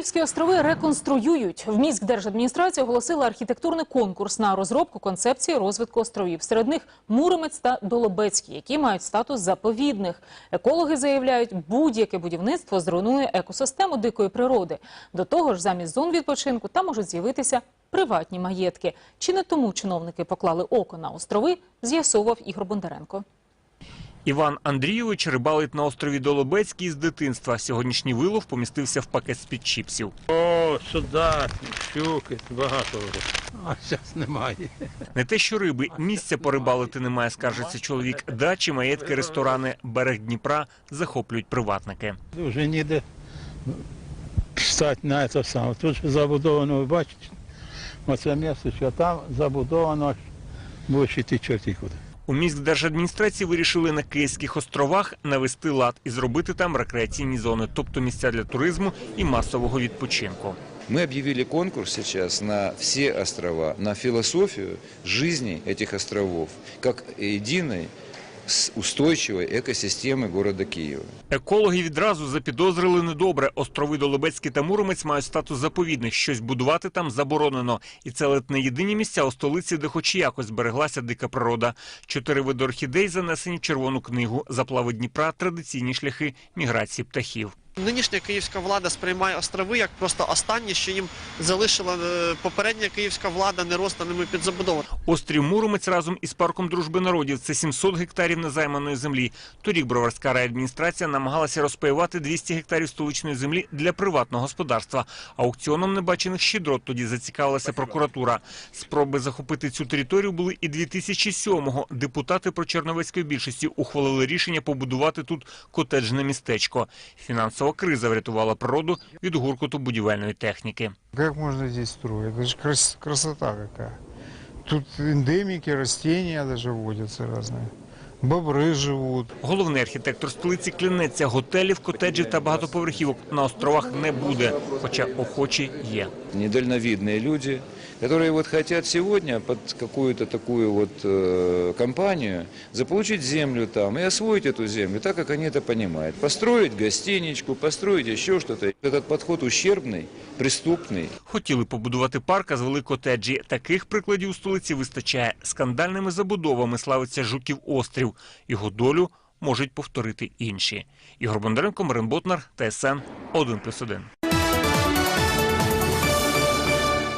Київські острови реконструюють. В міськдержадміністрації оголосила архітектурний конкурс на розробку концепції розвитку островів. Серед них Муромець та Долобецький, які мають статус заповідних. Екологи заявляють, будь-яке будівництво зруйнує екосистему дикої природи. До того ж, замість зон відпочинку там можуть з'явитися приватні маєтки. Чи не тому чиновники поклали око на острови, з'ясовував Ігор Бондаренко. Іван Андрійович рибалить на острові Долобецький з дитинства. Сьогоднішній вилов помістився в пакет з-під чіпсів. О, сюди, щуки, багато. А зараз немає. Не те, що риби, місця порибалити немає, скаржиться чоловік. Дачі, маєтки, ресторани, берег Дніпра захоплюють приватники. Вже ніде стати на це саме. Тут забудовано, ви бачите, оце місце, що там забудовано аж більше ті чорті куди. У міськдержадміністрації вирішили на Київських островах навести лад і зробити там рекреаційні зони, тобто місця для туризму і масового відпочинку. Мы объявили конкурс сейчас на все острова, на философию жизни этих островов, как единой с- устойчивой экосистемы города Киева. Екологи відразу запідозрили недобре. Острови Долобецький та Муромець мають статус заповідних. Щось будувати там заборонено. І це ледь не єдині місця у столиці, де хоч якось збереглася дика природа. Чотири види орхідей занесені в червону книгу. Заплави Дніпра, традиційні шляхи міграції птахів. Нинішня київська влада сприймає острови як просто останнє, що їм залишила е, попередня київська влада нерозданими під забудову. Острів Муромець разом із парком дружби народів це 700 гектарів незайманої землі. Торік Броварська райадміністрація намагалася розпаювати 200 гектарів столичної землі для приватного господарства. Аукціоном небачених щедрот тоді зацікавилася прокуратура. Спроби захопити цю територію були і 2007-го. Депутати про Черновецької більшості ухвалили рішення побудувати тут котеджне містечко Фінансова криза врятувала природу від гуркоту будівельної техніки. Как можно здесь строить? Это же крас- красота какая. Тут эндемики, растения даже водятся разные. Бобры живут. Головний архітектор столиці клянеться, готелів, котеджів та багатоповерхівок на островах не буде, хоча охочі є. Недальновидные люди, которые вот хотят сегодня под какую-то такую вот э, компанию заполучить землю там и освоить эту землю так, как они это понимают. Построить гостиничку, построить еще что-то. Этот подход ущербный, преступный. Хотіли побудувати парк, а звели котеджі. Таких прикладів у столиці вистачає. Скандальними забудовами славиться Жуків острів. Його долю можуть повторити інші. Ігор Бондаренко, Марин Ботнар, ТСН 1+,1.